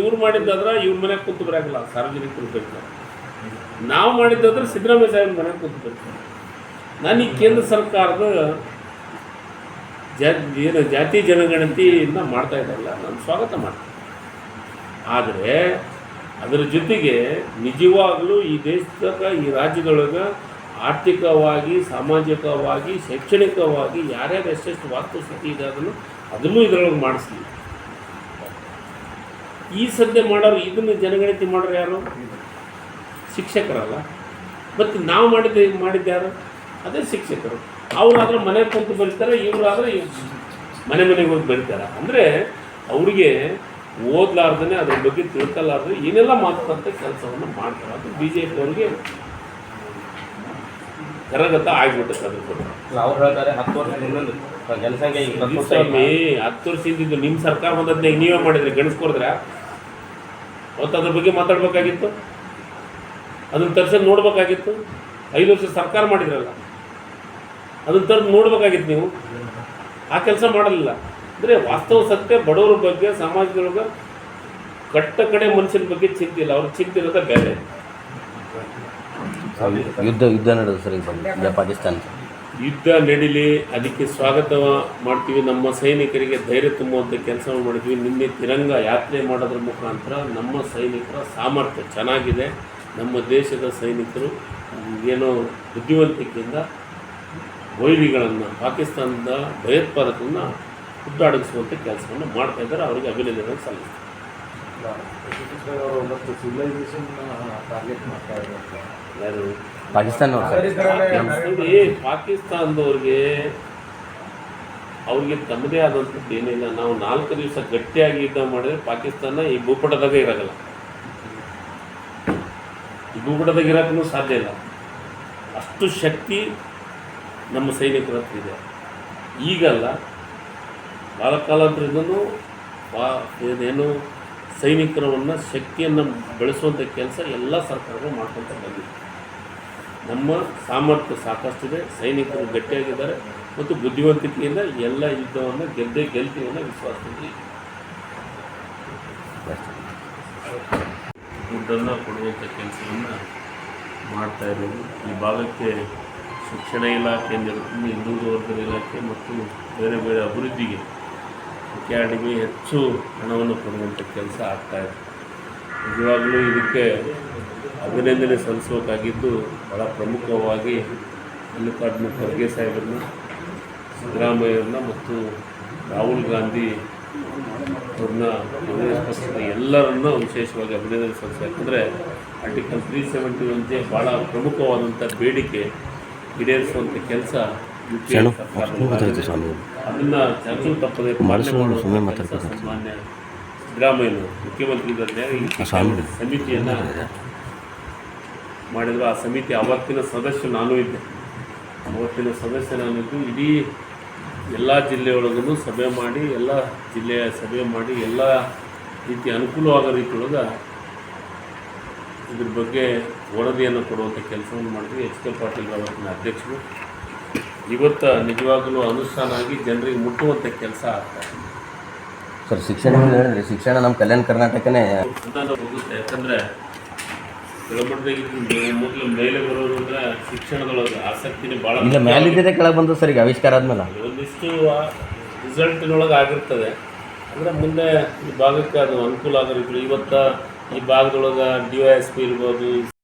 ಇವ್ರು ಮಾಡಿದ್ದಾದ್ರೆ ಇವ್ರ ಮನೆಗೆ ಕೂತು ಬರೋಕಿಲ್ಲ ಸಾರ್ವಜನಿಕರು ಬೇಕು ನಾವು ಮಾಡಿದ್ದಾದ್ರೆ ಸಿದ್ದರಾಮಯ್ಯ ಸಾಹೇಬ್ ಮನೆಗೆ ಕೂತು ಬರ್ತಾರೆ ನಾನು ಈ ಕೇಂದ್ರ ಸರ್ಕಾರದ ಜಾ ಏನು ಜಾತಿ ಜನಗಣತಿಯಿಂದ ಮಾಡ್ತಾ ಇದ್ದಲ್ಲ ನಾನು ಸ್ವಾಗತ ಮಾಡ್ತೀನಿ. ಆದರೆ ಅದರ ಜೊತೆಗೆ ನಿಜವಾಗಲೂ ಈ ದೇಶದಾಗ, ಈ ರಾಜ್ಯದೊಳಗೆ ಆರ್ಥಿಕವಾಗಿ, ಸಾಮಾಜಿಕವಾಗಿ, ಶೈಕ್ಷಣಿಕವಾಗಿ ಯಾರ್ಯಾರು ಎಷ್ಟೆಷ್ಟು ವಾಸ್ತುಸ್ಥಿತಿ ಇದೆ ಅದನ್ನು ಅದನ್ನು ಇದರೊಳಗೆ ಮಾಡಿಸ್ಲಿ. ಈ ಸದ್ಯ ಮಾಡೋರು ಇದನ್ನು ಜನಗಣತಿ ಮಾಡೋರು ಯಾರು? ಶಿಕ್ಷಕರಲ್ಲ. ಮತ್ತು ನಾವು ಮಾಡಿದ್ದೆ ಮಾಡಿದ್ದ್ಯಾರು ಅದೇ ಶಿಕ್ಷಕರು. ಅವರಾದ್ರೆ ಮನೆ ಕುಂತು ಬರೀತಾರೆ ಇವರಾದ್ರೆ ಮನೆ ಮನೆಗೆ ಹೋಗಿ ಬರೀತಾರೆ. ಅಂದರೆ ಅವರಿಗೆ ಓದ್ಲಾರ್ದೇ ಅದ್ರ ಬಗ್ಗೆ ತಿಳ್ಕೊಲ್ಲಾರ್ದು ಏನೆಲ್ಲ ಮಾತಾಡಂತ ಕೆಲಸವನ್ನು ಮಾಡ್ತಾರೆ. ಅದು ಬಿ ಜೆ ಪಿ ಅವ್ರಿಗೆ ಕರಗತ ಆಗ್ಬಿಟ್ಟೈತೆ ಅದ್ರ ಬಗ್ಗೆ. ಅವ್ರು ಹೇಳ್ತಾರೆ ಹತ್ತು ವರ್ಷ ಜನಸಂಖ್ಯೆ ಹತ್ತು ವರ್ಷದಿಂದ ನಿಮ್ಮ ಸರ್ಕಾರ ಬಂದದ್ದೇ ನೀವೇ ಮಾಡಿದ್ರೆ ಗಣಿಸ್ಕೊಡಿದ್ರೆ ಅವತ್ತು ಅದ್ರ ಬಗ್ಗೆ ಮಾತಾಡ್ಬೇಕಾಗಿತ್ತು. ಅದನ್ನ ತರ್ಸೋದು ನೋಡ್ಬೇಕಾಗಿತ್ತು. ಐದು ವರ್ಷ ಸರ್ಕಾರ ಮಾಡಿದ್ರಲ್ಲ. ಅದನ್ನ ತರ್ದು ನೋಡ್ಬೇಕಾಗಿತ್ತು ನೀವು. ಆ ಕೆಲಸ ಮಾಡಲಿಲ್ಲ. ಅಂದರೆ ವಾಸ್ತವ ಸತ್ಯ, ಬಡವರ ಬಗ್ಗೆ ಸಮಾಜದೊಳಗೆ ಕಟ್ಟ ಕಡೆ ಮನುಷ್ಯನ ಬಗ್ಗೆ ಚಿಂತೆ ಇಲ್ಲ. ಅವ್ರ ಚಿಂತೆ ಇರೋದೇ ಬೇರೆ. ಯುದ್ಧ ಯುದ್ಧ ನಡೆದ ಸರ್ ಪಾಕಿಸ್ತಾನ ಯುದ್ಧ ನಡೀಲಿ, ಅದಕ್ಕೆ ಸ್ವಾಗತ ಮಾಡ್ತೀವಿ. ನಮ್ಮ ಸೈನಿಕರಿಗೆ ಧೈರ್ಯ ತುಂಬುವಂಥ ಕೆಲಸ ಮಾಡಿದ್ವಿ. ನಿನ್ನೆ ತಿರಂಗ ಯಾತ್ರೆ ಮಾಡೋದ್ರ ಮುಖಾಂತರ ನಮ್ಮ ಸೈನಿಕರ ಸಾಮರ್ಥ್ಯ ಚೆನ್ನಾಗಿದೆ. ನಮ್ಮ ದೇಶದ ಸೈನಿಕರು ಏನೋ ಬುದ್ಧಿವಂತಿಕೆಯಿಂದ ವೈರಿಗಳನ್ನು, ಪಾಕಿಸ್ತಾನದ ಭಯೋತ್ಪಾದಕರನ್ನು ಹುಟ್ಟಾಡಿಸುವಂಥ ಕೆಲಸವನ್ನು ಮಾಡ್ತಾ ಇದ್ದಾರೆ. ಅವರಿಗೆ ಅಭಿನಂದನೆ ಸಲ್ಲಿಸ್ತಾರೆ ಮತ್ತು ಸಿವಿಲೈಸೇಷನ್ ಟಾರ್ಗೆಟ್ ಮಾಡ್ತಾ ಇದ್ದಾರೆ ಯಾರು? ಪಾಕಿಸ್ತಾನ ಪಾಕಿಸ್ತಾನದವ್ರಿಗೆ ಅವ್ರಿಗೆ ತಮ್ಮದೇ ಆದಂಥದ್ದು ಏನಿಲ್ಲ. ನಾವು ನಾಲ್ಕು ದಿವಸ ಗಟ್ಟಿಯಾಗಿ ಯುದ್ಧ ಮಾಡಿದ್ರೆ ಪಾಕಿಸ್ತಾನ ಈ ಭೂಪಟದಾಗ ಇರೋಲ್ಲ ಈ ಭೂಪಟದಾಗ ಇರೋಕ್ಕೂ ಸಾಧ್ಯ ಇಲ್ಲ. ಅಷ್ಟು ಶಕ್ತಿ ನಮ್ಮ ಸೈನಿಕರ ಹತ್ರ ಇದೆ. ಈಗಲ್ಲ ಬಾಲಕಾಲದ್ರಿಂದನೂ ಕಾಲಾಂತರದಿಂದನೂ ಬಾ ಏನೇನು ಸೈನಿಕರವನ್ನು ಶಕ್ತಿಯನ್ನು ಬೆಳೆಸುವಂಥ ಕೆಲಸ ಎಲ್ಲ ಸರ್ಕಾರಗಳು ಮಾಡ್ಕೊತ ಬಂದಿದೆ ನಮ್ಮ ಸಾಮರ್ಥ್ಯ ಸಾಕಷ್ಟಿದೆ, ಸೈನಿಕರು ಗಟ್ಟಿಯಾಗಿದ್ದಾರೆ ಮತ್ತು ಬುದ್ಧಿವಂತಿಕೆಯಿಂದ ಎಲ್ಲ ಯುದ್ಧವನ್ನು ಗೆದ್ದೇ ಗೆಲ್ತೀವಿ ವಿಶ್ವಾಸದಲ್ಲಿ ದುಡ್ಡನ್ನು ಕೊಡುವಂಥ ಕೆಲಸವನ್ನು ಮಾಡ್ತಾ ಇರೋದು. ಈ ಭಾಗಕ್ಕೆ ಶಿಕ್ಷಣ ಇಲಾಖೆ ಹಿಡ್ಕೊಂಡು ಹಿಂದೂ ವರ್ಗದ ಇಲಾಖೆ ಮತ್ತು ಬೇರೆ ಬೇರೆ ಅಭಿವೃದ್ಧಿಗೆ ಅಕಾಡೆಮಿ ಹೆಚ್ಚು ಹಣವನ್ನು ಕೊಡುವಂಥ ಕೆಲಸ ಆಗ್ತಾ ಇದೆ. ನಿಜವಾಗಲೂ ಇದಕ್ಕೆ ಅಭಿನಂದನೆ ಸಲ್ಲಿಸಬೇಕಾಗಿದ್ದು ಭಾಳ ಪ್ರಮುಖವಾಗಿ ಮಲ್ಲಿಕಾರ್ಜುನ ಖರ್ಗೆ ಸಾಹೇಬರನ್ನ, ಸಿದ್ದರಾಮಯ್ಯವ್ರನ್ನ ಮತ್ತು ರಾಹುಲ್ ಗಾಂಧಿ ಅವ್ರನ್ನ ಕಾಂಗ್ರೆಸ್ ಪಕ್ಷದ ಎಲ್ಲರನ್ನ ವಿಶೇಷವಾಗಿ ಅಭಿನಂದನೆ ಸಲ್ಲಿಸೋ ಯಾಕಂದರೆ ಆರ್ಟಿಕಲ್ ತ್ರೀ ಸೆವೆಂಟಿ ಜೆ ಭಾಳ ಪ್ರಮುಖವಾದಂಥ ಬೇಡಿಕೆ ಈಡೇರಿಸುವಂಥ ಕೆಲಸ ಯು ಅಷ್ಟು ಶರಣು, ಸ್ವಾಮಿ. ಅದನ್ನ ಚಾಚು ತಪ್ಪದೆ ಸುಮ್ಮನೆ ಮಾತಾಡ್ಬೇಕು. ಸಿದ್ದರಾಮಯ್ಯನವರು ಸ್ವಾಮಿ. ಸಮಿತಿಯನ್ನು ಮಾಡಿದ್ರು ಆ ಸಮಿತಿ ಅವತ್ತಿನ ಸದಸ್ಯ ನಾನು ಇದ್ದೆ ಅವತ್ತಿನ ಸದಸ್ಯ ನಾನಿದ್ದು ಇಡೀ ಎಲ್ಲ ಜಿಲ್ಲೆಯೊಳಗೂ ಸಭೆ ಮಾಡಿ ಎಲ್ಲ ಜಿಲ್ಲೆಯ ಸಭೆ ಮಾಡಿ ಎಲ್ಲ ರೀತಿ ಅನುಕೂಲವಾದ ರೀತಿಯೊಳಗೆ ಇದ್ರ ಬಗ್ಗೆ ವರದಿಯನ್ನು ಕೊಡುವಂಥ ಕೆಲಸವನ್ನು ಮಾಡಿದ್ವಿ ಎಚ್ ಕೆ ಪಾಟೀಲ್ ಅವತ್ತಿನ ಅಧ್ಯಕ್ಷರು ಇವತ್ತು ನಿಜವಾಗಲೂ ಅನುಷ್ಠಾನ ಆಗಿ ಜನರಿಗೆ ಮುಟ್ಟುವಂಥ ಕೆಲಸ ಆಗ್ತಾ ಸರ್ ಶಿಕ್ಷಣ ಹೇಳಿದ್ರೆ ಶಿಕ್ಷಣ ನಮ್ಮ ಕಲ್ಯಾಣ ಕರ್ನಾಟಕನೇ. ಹೋಗುತ್ತೆ. ಯಾಕಂದರೆ ಮೊದಲು ಮೇಲೆ ಬರೋದು ಅಂದ್ರೆ ಶಿಕ್ಷಣದೊಳಗೆ ಆಸಕ್ತಿನೇ ಭಾಳ ಇಲ್ಲ ಮ್ಯಾಲಿದ್ದೇ ಕೆಳಗೆ ಬಂದು ಸರ್ ಈಗ ಆವಿಷ್ಕಾರ ಆದ್ಮೇಲೆ. ಒಂದಿಷ್ಟು ರಿಸಲ್ಟಿನೊಳಗೆ ಆಗಿರ್ತದೆ. ಅಂದರೆ ಮುಂದೆ ಈ ಭಾಗಕ್ಕೆ ಅದು ಅನುಕೂಲ ಆಗೋ ರೀತಿ ಇವತ್ತು ಈ ಭಾಗದೊಳಗೆ ಡಿ ವೈ ಎಸ್ ಪಿ ಇರ್ಬೋದು